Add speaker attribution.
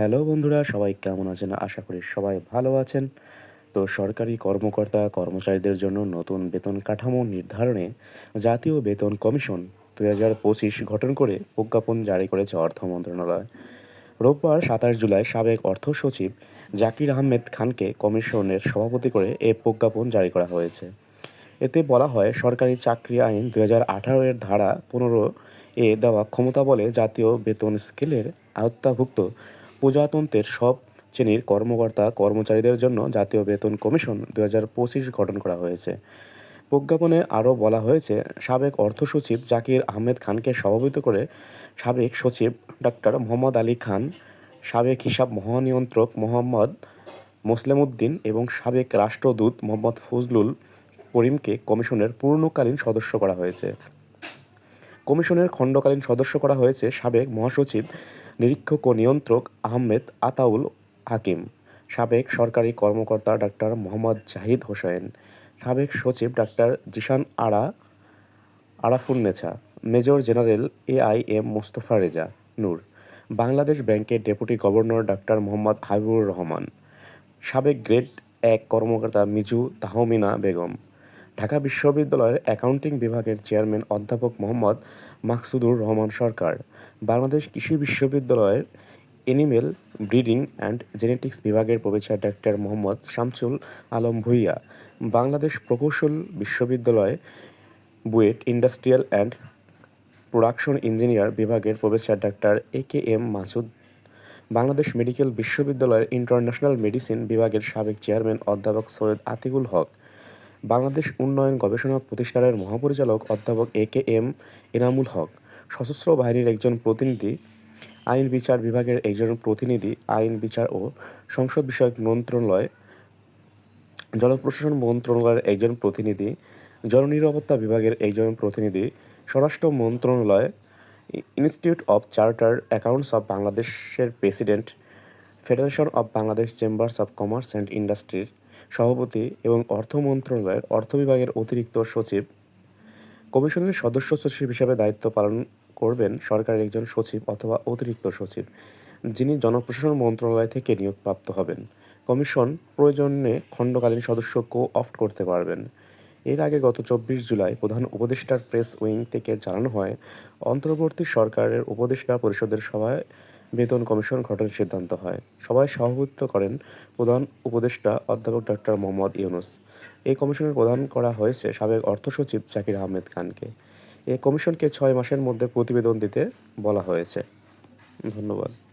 Speaker 1: Hello বন্ধুরা, সবাই কেমন আছেন? আশা করি সবাই ভালো আছেন। তো সরকারি কর্মকর্তা, কর্মচারীদের জন্য নতুন বেতন কাঠামো নির্ধারণে জাতীয় বেতন কমিশন দুই হাজার পঁচিশ গঠন করে প্রজ্ঞাপন জারি করেছে অর্থ মন্ত্রণালয়। রোববার সাতাশ জুলাই সাবেক অর্থ সচিব জাকির আহমেদ খানকে কমিশনের সভাপতি করে এ প্রজ্ঞাপন জারি করা হয়েছে। এতে বলা হয়, সরকারি চাকরি আইন দুই হাজার আঠারো এর ধারা পনেরো এ দেওয়া ক্ষমতা বলে জাতীয় বেতন স্কেলের আওতাভুক্ত প্রজাতন্ত্রের সব শ্রেণির কর্মকর্তা, কর্মচারীদের জন্য জাতীয় বেতন কমিশন দু হাজার পঁচিশ গঠন করা হয়েছে। প্রজ্ঞাপনে আরও বলা হয়েছে, সাবেক অর্থ সচিব জাকির আহমেদ খানকে সভাপতি করে সাবেক সচিব ডাক্তার মোহাম্মদ আলী খান, সাবেক হিসাব মহানিয়ন্ত্রক মোহাম্মদ মোসলেমউদ্দিন এবং সাবেক রাষ্ট্রদূত মোহাম্মদ ফজলুল করিমকে কমিশনের পূর্ণকালীন সদস্য করা হয়েছে। কমিশনের খণ্ডকালীন সদস্য করা হয়েছে সাবেক মহাসচিব, নিরীক্ষক ও নিয়ন্ত্রক আহমেদ আতাউল হাকিম, সাবেক সরকারি কর্মকর্তা ডাক্তার মোহাম্মদ জাহিদ হোসেন, সাবেক সচিব doctor Zishan Ara, Arafunnesa, major general A I M Mostafa Reza Noor, Bangladesh ব্যাংকের deputy governor doctor Mohammad Habibur Rahman, সাবেক গ্রেড এক কর্মকর্তা মিজু তাহমিনা বেগম ঢাকা বিশ্ববিদ্যালয়ের অ্যাকাউন্টিং বিভাগের চেয়ারম্যান অধ্যাপক মোহাম্মদ মাকসুদুর রহমান সরকার, বাংলাদেশ কৃষি বিশ্ববিদ্যালয়ের এনিমেল, ব্রিডিং অ্যান্ড জেনেটিক্স বিভাগের প্রফেসর ডাক্তার মোহাম্মদ শামসুল আলম ভুইয়া, বাংলাদেশ প্রকৌশল বিশ্ববিদ্যালয় BUET industrial and production engineer বিভাগের professor doctor A K M Masud, Bangladesh medical বিশ্ববিদ্যালয়ের ইন্টারন্যাশনাল মেডিসিন বিভাগের সাবেক চেয়ারম্যান অধ্যাপক সৈয়দ আতিকুল হক বাংলাদেশ উন্নয়ন গবেষণা প্রতিষ্ঠানের মহাপরিচালক অধ্যাপক এ কে এম এনামুল হক, সশস্ত্র বাহিনীর একজন প্রতিনিধি, আইন বিচার বিভাগের একজন প্রতিনিধি, আইন বিচার ও সংসদ বিষয়ক মন্ত্রণালয় জনপ্রশাসন মন্ত্রণালয়ের একজন প্রতিনিধি জননিরাপত্তা বিভাগের একজন প্রতিনিধি, স্বরাষ্ট্র মন্ত্রণালয়, institute of charter accounts of বাংলাদেশের president, federation of Bangladesh chambers of commerce and ইন্ডাস্ট্রির সভাপতি এবং অর্থ মন্ত্রণালয়ের অর্থ বিভাগের অতিরিক্ত সচিব। কমিশনের সদস্য সচিব হিসাবে দায়িত্ব পালন করবেন সরকারের একজন সচিব অথবা অতিরিক্ত সচিব, যিনি জনপ্রশাসন মন্ত্রণালয় থেকে নিয়োগপ্রাপ্ত হবেন। কমিশন প্রয়োজনে খণ্ডকালীন সদস্য কো অফট করতে পারবেন। এর আগে গত চব্বিশ জুলাই প্রধান উপদেষ্টার প্রেস উইং থেকে জানানো হয়, অন্তর্বর্তী সরকারের উপদেষ্টা পরিষদের সভায় বেতন কমিশন গঠনের সিদ্ধান্ত হয়। সবাই সভাপতিত্ব করেন প্রধান উপদেষ্টা অধ্যাপক ডক্টর মোহাম্মদ ইউনুস। এই কমিশনের প্রধান করা হয়েছে সাবেক অর্থ সচিব জাকির আহমেদ খানকে। এই কমিশনকে ছয় মাসের মধ্যে প্রতিবেদন দিতে বলা হয়েছে। ধন্যবাদ।